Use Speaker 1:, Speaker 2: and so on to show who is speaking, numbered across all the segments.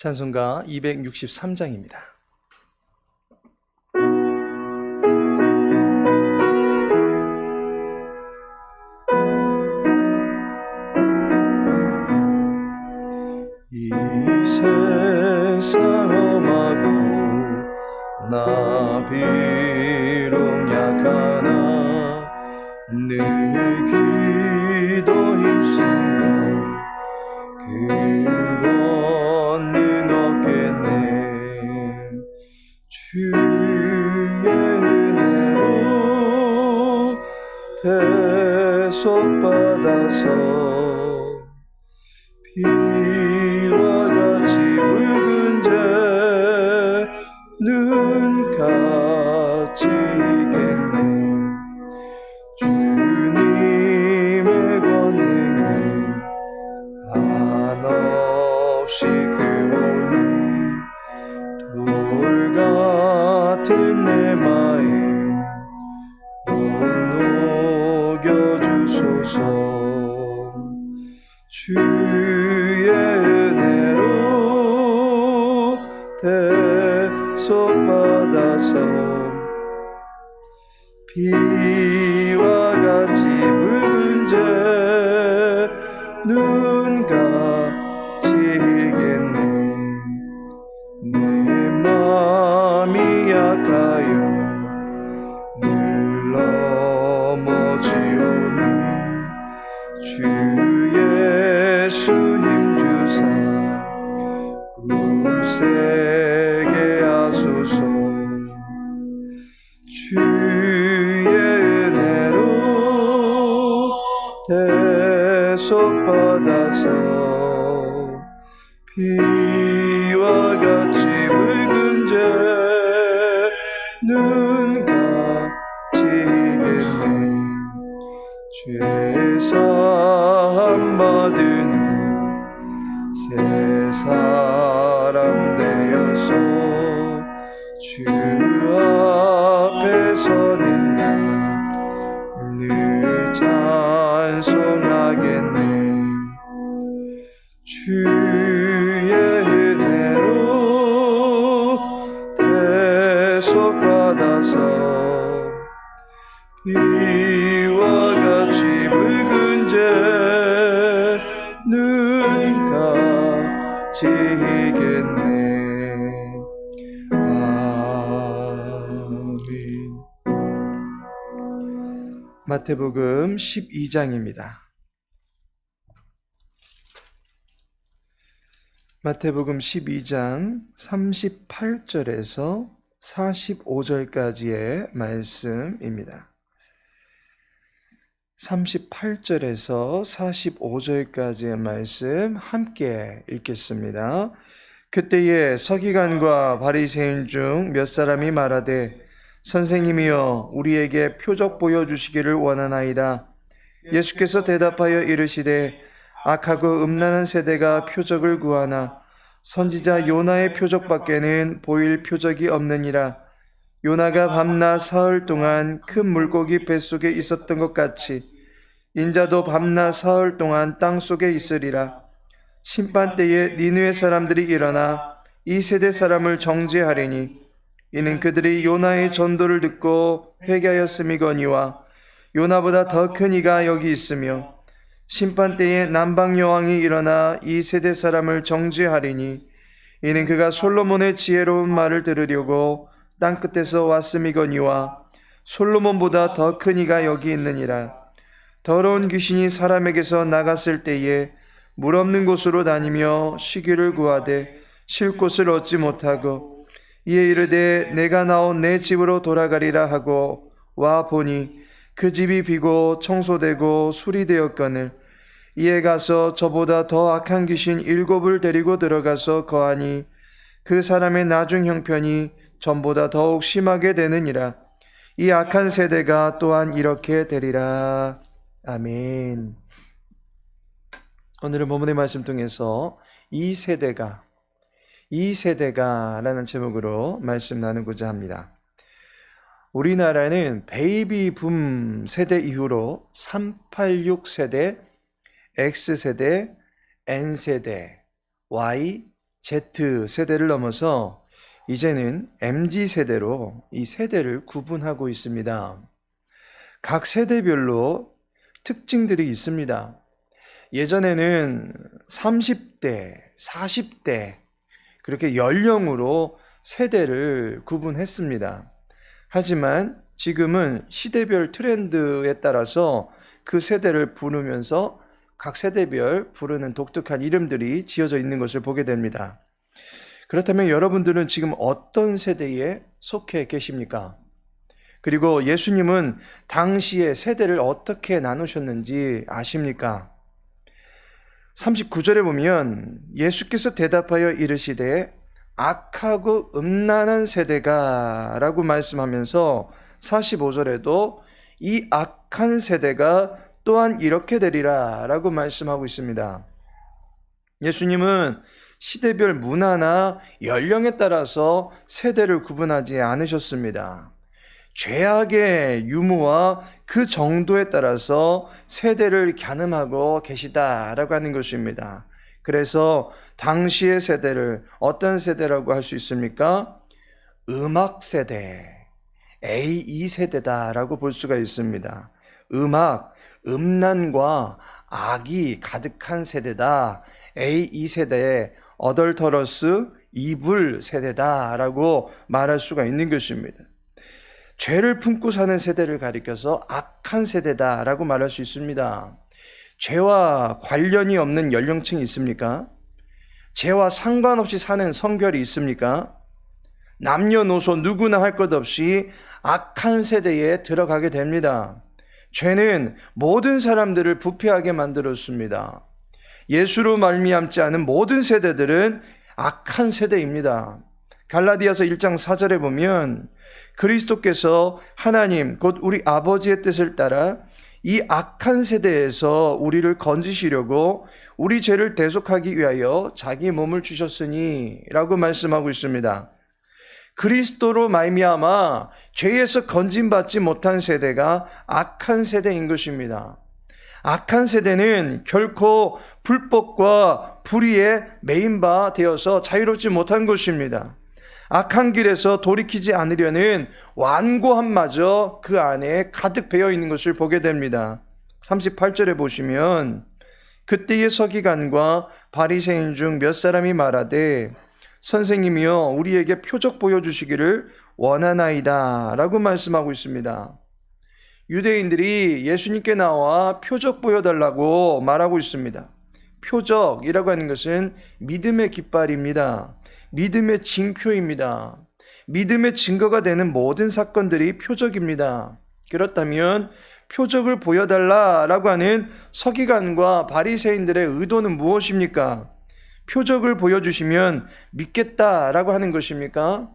Speaker 1: 찬송가 263장입니다. 비와 같이 붉은 죄 대속받아서 비와 같이 붉은 죄눈 익겠네 죄사함 받은 비와 같이 붉은 죄눈 같이 아멘. 마태복음 12장입니다. 마태복음 12장 38절에서 45절까지의 말씀입니다. 38절에서 45절까지의 말씀 함께 읽겠습니다. 그때에 서기관과 바리새인 중 몇 사람이 말하되 선생님이여 우리에게 표적 보여 주시기를 원하나이다. 예수께서 대답하여 이르시되 악하고 음란한 세대가 표적을 구하나 선지자 요나의 표적밖에는 보일 표적이 없느니라. 요나가 밤낮 사흘 동안 큰 물고기 뱃속에 있었던 것 같이 인자도 밤낮 사흘 동안 땅 속에 있으리라. 심판 때에 니누의 사람들이 일어나 이 세대 사람을 정죄하리니 이는 그들이 요나의 전도를 듣고 회개하였음이거니와 요나보다 더 큰 이가 여기 있으며 심판 때에 남방 여왕이 일어나 이 세대 사람을 정죄하리니 이는 그가 솔로몬의 지혜로운 말을 들으려고 땅 끝에서 왔음이거니와 솔로몬보다 더 큰 이가 여기 있느니라. 더러운 귀신이 사람에게서 나갔을 때에 물 없는 곳으로 다니며 쉬기를 구하되 쉴 곳을 얻지 못하고 이에 이르되 내가 나온 내 집으로 돌아가리라 하고 와 보니 그 집이 비고 청소되고 수리되었거늘 이에 가서 저보다 더 악한 귀신 일곱을 데리고 들어가서 거하니 그 사람의 나중 형편이 전보다 더욱 심하게 되느니라. 이 악한 세대가 또한 이렇게 되리라. 아멘. 오늘은 본문의 말씀 통해서 이 세대가 이 세대가라는 제목으로 말씀 나누고자 합니다. 우리나라는 베이비 붐 세대 이후로 386 세대, X 세대, N 세대, Y, Z 세대를 넘어서 이제는 MZ 세대로 이 세대를 구분하고 있습니다. 각 세대별로 특징들이 있습니다. 예전에는 30대, 40대, 그렇게 연령으로 세대를 구분했습니다. 하지만 지금은 시대별 트렌드에 따라서 그 세대를 부르면서 각 세대별 부르는 독특한 이름들이 지어져 있는 것을 보게 됩니다. 그렇다면 여러분들은 지금 어떤 세대에 속해 계십니까? 그리고 예수님은 당시의 세대를 어떻게 나누셨는지 아십니까? 39절에 보면 예수께서 대답하여 이르시되 악하고 음란한 세대가 라고 말씀하면서 45절에도 이 악한 세대가 또한 이렇게 되리라 라고 말씀하고 있습니다. 예수님은 시대별 문화나 연령에 따라서 세대를 구분하지 않으셨습니다. 죄악의 유무와 그 정도에 따라서 세대를 가늠하고 계시다라고 하는 것입니다. 그래서 당시의 세대를 어떤 세대라고 할 수 있습니까? 음악 세대, A2 세대다라고 볼 수가 있습니다. 음악, 음란과 악이 가득한 세대다. A2 세대의 어덜터러스 이불 세대다라고 말할 수가 있는 것입니다. 죄를 품고 사는 세대를 가리켜서 악한 세대다라고 말할 수 있습니다. 죄와 관련이 없는 연령층이 있습니까? 죄와 상관없이 사는 성별이 있습니까? 남녀노소 누구나 할 것 없이 악한 세대에 들어가게 됩니다. 죄는 모든 사람들을 부패하게 만들었습니다. 예수로 말미암지 않은 모든 세대들은 악한 세대입니다. 갈라디아서 1장 4절에 보면 그리스도께서 하나님 곧 우리 아버지의 뜻을 따라 이 악한 세대에서 우리를 건지시려고 우리 죄를 대속하기 위하여 자기 몸을 주셨으니라고 말씀하고 있습니다. 그리스도로 말미암아 죄에서 건진받지 못한 세대가 악한 세대인 것입니다. 악한 세대는 결코 불법과 불의에 메인바 되어서 자유롭지 못한 것입니다. 악한 길에서 돌이키지 않으려는 완고함마저 그 안에 가득 배어 있는 것을 보게 됩니다. 38절에 보시면 그때의 서기관과 바리새인 중 몇 사람이 말하되 선생님이여 우리에게 표적 보여주시기를 원하나이다 라고 말씀하고 있습니다. 유대인들이 예수님께 나와 표적 보여달라고 말하고 있습니다. 표적이라고 하는 것은 믿음의 깃발입니다. 믿음의 징표입니다. 믿음의 증거가 되는 모든 사건들이 표적입니다. 그렇다면 표적을 보여달라라고 하는 서기관과 바리새인들의 의도는 무엇입니까? 표적을 보여주시면 믿겠다라고 하는 것입니까?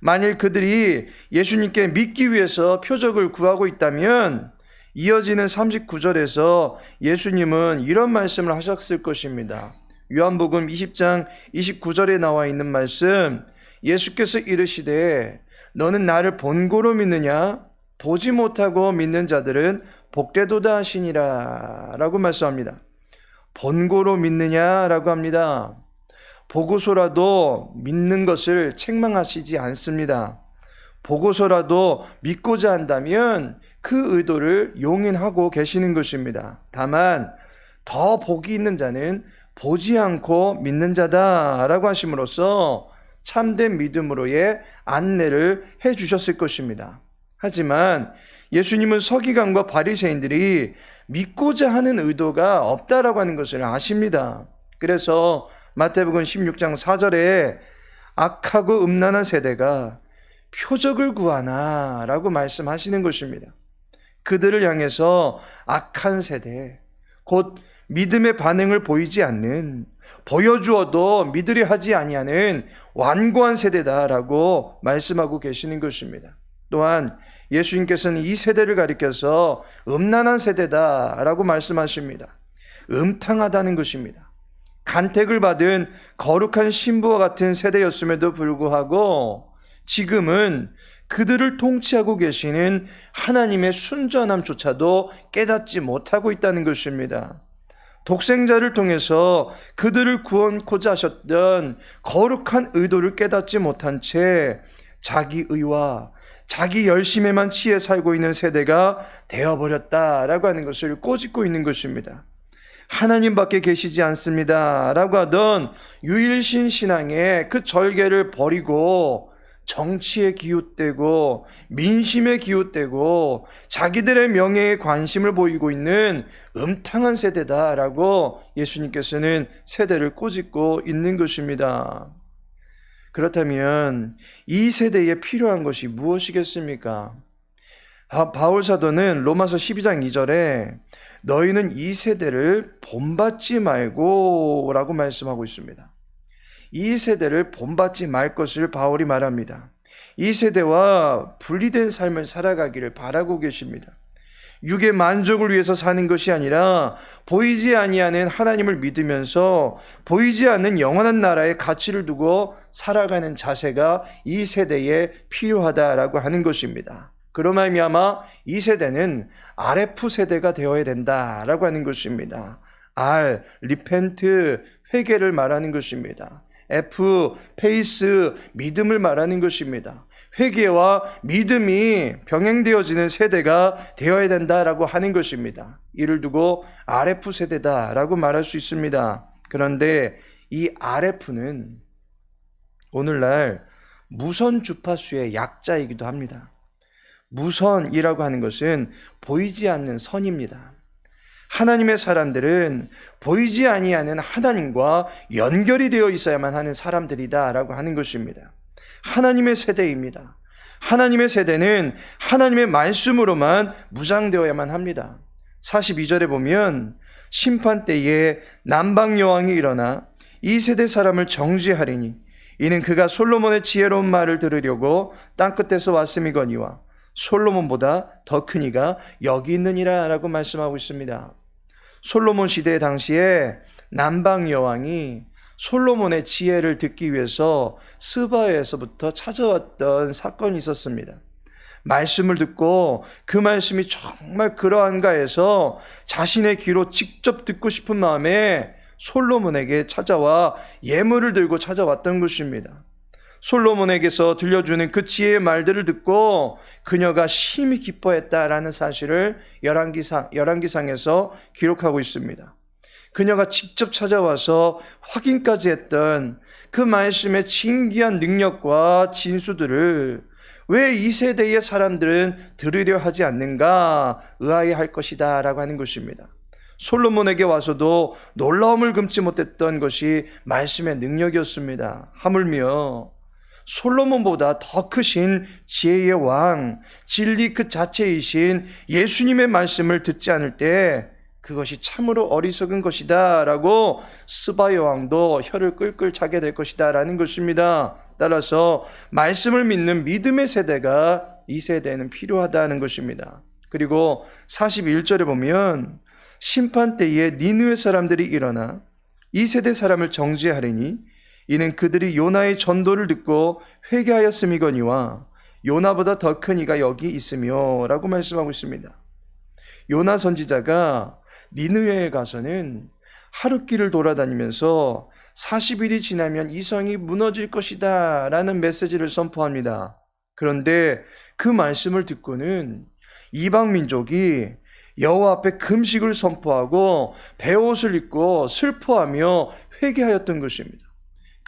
Speaker 1: 만일 그들이 예수님께 믿기 위해서 표적을 구하고 있다면 이어지는 39절에서 예수님은 이런 말씀을 하셨을 것입니다. 요한복음 20장 29절에 나와 있는 말씀 예수께서 이르시되 너는 나를 본고로 믿느냐 보지 못하고 믿는 자들은 복되도다 하시니라 라고 말씀합니다. 본고로 믿느냐라고 합니다. 보고서라도 믿는 것을 책망하시지 않습니다. 보고서라도 믿고자 한다면 그 의도를 용인하고 계시는 것입니다. 다만 더 복이 있는 자는 보지 않고 믿는 자다라고 하심으로써 참된 믿음으로의 안내를 해 주셨을 것입니다. 하지만 예수님은 서기관과 바리새인들이 믿고자 하는 의도가 없다라고 하는 것을 아십니다. 그래서 마태복음 16장 4절에 악하고 음란한 세대가 표적을 구하나 라고 말씀하시는 것입니다. 그들을 향해서 악한 세대, 곧 믿음의 반응을 보이지 않는 보여주어도 믿으려 하지 아니하는 완고한 세대다라고 말씀하고 계시는 것입니다. 또한 예수님께서는 이 세대를 가리켜서 음란한 세대다라고 말씀하십니다. 음탕하다는 것입니다. 간택을 받은 거룩한 신부와 같은 세대였음에도 불구하고 지금은 그들을 통치하고 계시는 하나님의 순전함조차도 깨닫지 못하고 있다는 것입니다. 독생자를 통해서 그들을 구원코자 하셨던 거룩한 의도를 깨닫지 못한 채 자기 의와 자기 열심에만 취해 살고 있는 세대가 되어버렸다라고 하는 것을 꼬집고 있는 것입니다. 하나님밖에 계시지 않습니다. 라고 하던 유일신 신앙의 그 절개를 버리고 정치에 기웃대고 민심에 기웃대고 자기들의 명예에 관심을 보이고 있는 음탕한 세대다라고 예수님께서는 세대를 꼬집고 있는 것입니다. 그렇다면 이 세대에 필요한 것이 무엇이겠습니까? 아, 바울 사도는 로마서 12장 2절에 너희는 이 세대를 본받지 말고 라고 말씀하고 있습니다. 이 세대를 본받지 말 것을 바울이 말합니다. 이 세대와 분리된 삶을 살아가기를 바라고 계십니다. 육의 만족을 위해서 사는 것이 아니라 보이지 아니하는 하나님을 믿으면서 보이지 않는 영원한 나라의 가치를 두고 살아가는 자세가 이 세대에 필요하다라고 하는 것입니다. 그로 말미암아 이 세대는 RF 세대가 되어야 된다라고 하는 것입니다. R 리펜트 회개를 말하는 것입니다. F 페이스 믿음을 말하는 것입니다. 회개와 믿음이 병행되어지는 세대가 되어야 된다라고 하는 것입니다. 이를 두고 RF 세대다라고 말할 수 있습니다. 그런데 이 RF는 오늘날 무선 주파수의 약자이기도 합니다. 무선이라고 하는 것은 보이지 않는 선입니다. 하나님의 사람들은 보이지 아니하는 하나님과 연결이 되어 있어야만 하는 사람들이다라고 하는 것입니다. 하나님의 세대입니다. 하나님의 세대는 하나님의 말씀으로만 무장되어야만 합니다. 42절에 보면 심판 때에 남방 여왕이 일어나 이 세대 사람을 정죄하리니 이는 그가 솔로몬의 지혜로운 말을 들으려고 땅 끝에서 왔음이거니와 솔로몬보다 더 큰 이가 여기 있느니라 라고 말씀하고 있습니다. 솔로몬 시대 당시에 남방 여왕이 솔로몬의 지혜를 듣기 위해서 스바에서부터 찾아왔던 사건이 있었습니다. 말씀을 듣고 그 말씀이 정말 그러한가 해서 자신의 귀로 직접 듣고 싶은 마음에 솔로몬에게 찾아와 예물을 들고 찾아왔던 것입니다. 솔로몬에게서 들려주는 그 지혜의 말들을 듣고 그녀가 심히 기뻐했다라는 사실을 열왕기상 열왕기상에서 기록하고 있습니다. 그녀가 직접 찾아와서 확인까지 했던 그 말씀의 진기한 능력과 진수들을 왜 이 세대의 사람들은 들으려 하지 않는가 의아해할 것이다라고 하는 것입니다. 솔로몬에게 와서도 놀라움을 금치 못했던 것이 말씀의 능력이었습니다. 하물며 솔로몬보다 더 크신 지혜의 왕, 진리 그 자체이신 예수님의 말씀을 듣지 않을 때 그것이 참으로 어리석은 것이다 라고 스바 여왕도 혀를 끌끌 차게 될 것이다 라는 것입니다. 따라서 말씀을 믿는 믿음의 세대가 이 세대에는 필요하다는 것입니다. 그리고 41절에 보면 심판 때에 니누의 사람들이 일어나 이 세대 사람을 정죄하리니 이는 그들이 요나의 전도를 듣고 회개하였음이거니와 요나보다 더 큰 이가 여기 있으며 라고 말씀하고 있습니다. 요나 선지자가 니느웨에 가서는 하룻길을 돌아다니면서 40일이 지나면 이 성이 무너질 것이다 라는 메시지를 선포합니다. 그런데 그 말씀을 듣고는 이방 민족이 여호와 앞에 금식을 선포하고 배옷을 입고 슬퍼하며 회개하였던 것입니다.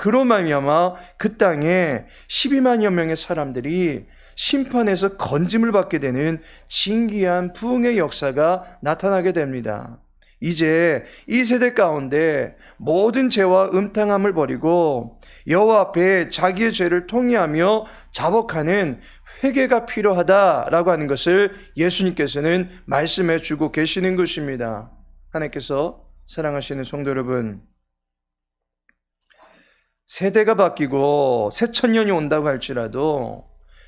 Speaker 1: 그로 말미암아 그 땅에 12만여 명의 사람들이 심판에서 건짐을 받게 되는 진기한 부흥의 역사가 나타나게 됩니다. 이제 이 세대 가운데 모든 죄와 음탕함을 버리고 여호와 앞에 자기의 죄를 통회하며 자복하는 회개가 필요하다라고 하는 것을 예수님께서는 말씀해 주고 계시는 것입니다. 하나님께서 사랑하시는 성도 여러분, 세대가 바뀌고 새 천년이 온다고 할지라도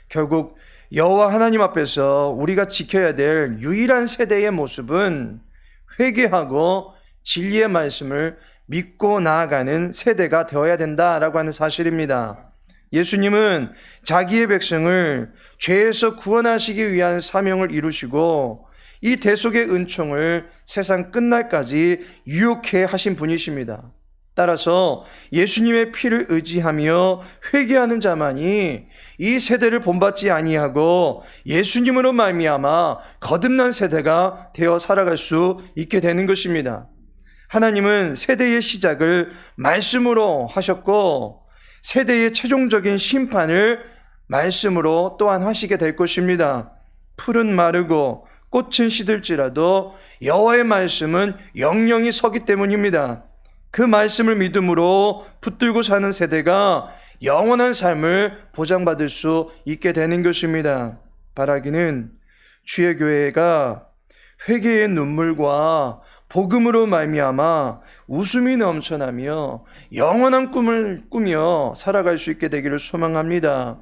Speaker 1: 결국 여호와 하나님 앞에서 우리가 지켜야 될 유일한 세대의 모습은 회개하고 진리의 말씀을 믿고 나아가는 세대가 되어야 된다라고 하는 사실입니다. 예수님은 자기의 백성을 죄에서 구원하시기 위한 사명을 이루시고 이 대속의 은총을 세상 끝날까지 유혹해 하신 분이십니다. 따라서 예수님의 피를 의지하며 회개하는 자만이 이 세대를 본받지 아니하고 예수님으로 말미암아 거듭난 세대가 되어 살아갈 수 있게 되는 것입니다. 하나님은 세대의 시작을 말씀으로 하셨고 세대의 최종적인 심판을 말씀으로 또한 하시게 될 것입니다. 풀은 마르고 꽃은 시들지라도 여호와의 말씀은 영영이 서기 때문입니다. 그 말씀을 믿음으로 붙들고 사는 세대가 영원한 삶을 보장받을 수 있게 되는 것입니다. 바라기는 주의 교회가 회개의 눈물과 복음으로 말미암아 웃음이 넘쳐나며 영원한 꿈을 꾸며 살아갈 수 있게 되기를 소망합니다.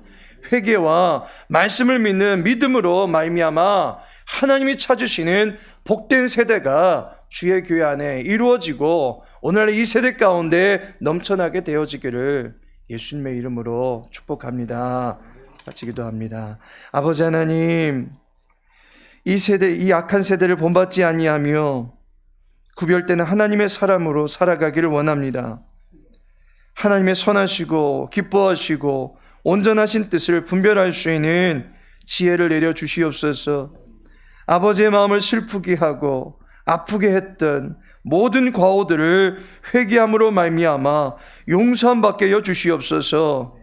Speaker 1: 회개와 말씀을 믿는 믿음으로 말미암아 하나님이 찾으시는 복된 세대가 주의 교회 안에 이루어지고 오늘 이 세대 가운데 넘쳐나게 되어지기를 예수님의 이름으로 축복합니다. 같이 기도합니다. 아버지 하나님, 이 세대, 이 악한 세대를 본받지 아니하며 구별되는 하나님의 사람으로 살아가기를 원합니다. 하나님의 선하시고 기뻐하시고 온전하신 뜻을 분별할 수 있는 지혜를 내려 주시옵소서. 아버지의 마음을 슬프게 하고 아프게 했던 모든 과오들을 회개함으로 말미암아 용서함 받게 여 주시옵소서.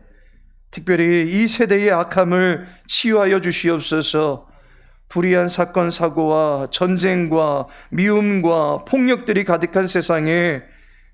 Speaker 1: 특별히 이 세대의 악함을 치유하여 주시옵소서. 불의한 사건 사고와 전쟁과 미움과 폭력들이 가득한 세상에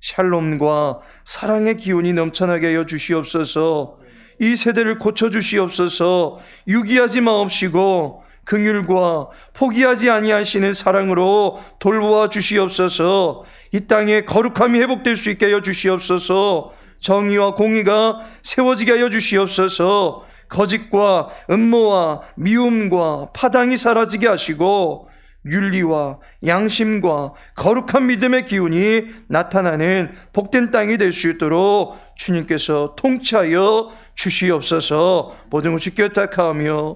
Speaker 1: 샬롬과 사랑의 기운이 넘쳐나게 하여 주시옵소서. 이 세대를 고쳐 주시옵소서. 유기하지 마옵시고 긍휼과 포기하지 아니하시는 사랑으로 돌보아 주시옵소서. 이 땅에 거룩함이 회복될 수 있게 하여 주시옵소서. 정의와 공의가 세워지게 하여 주시옵소서. 거짓과 음모와 미움과 파당이 사라지게 하시고 윤리와 양심과 거룩한 믿음의 기운이 나타나는 복된 땅이 될 수 있도록 주님께서 통치하여 주시옵소서 모든 것이 껴탁하며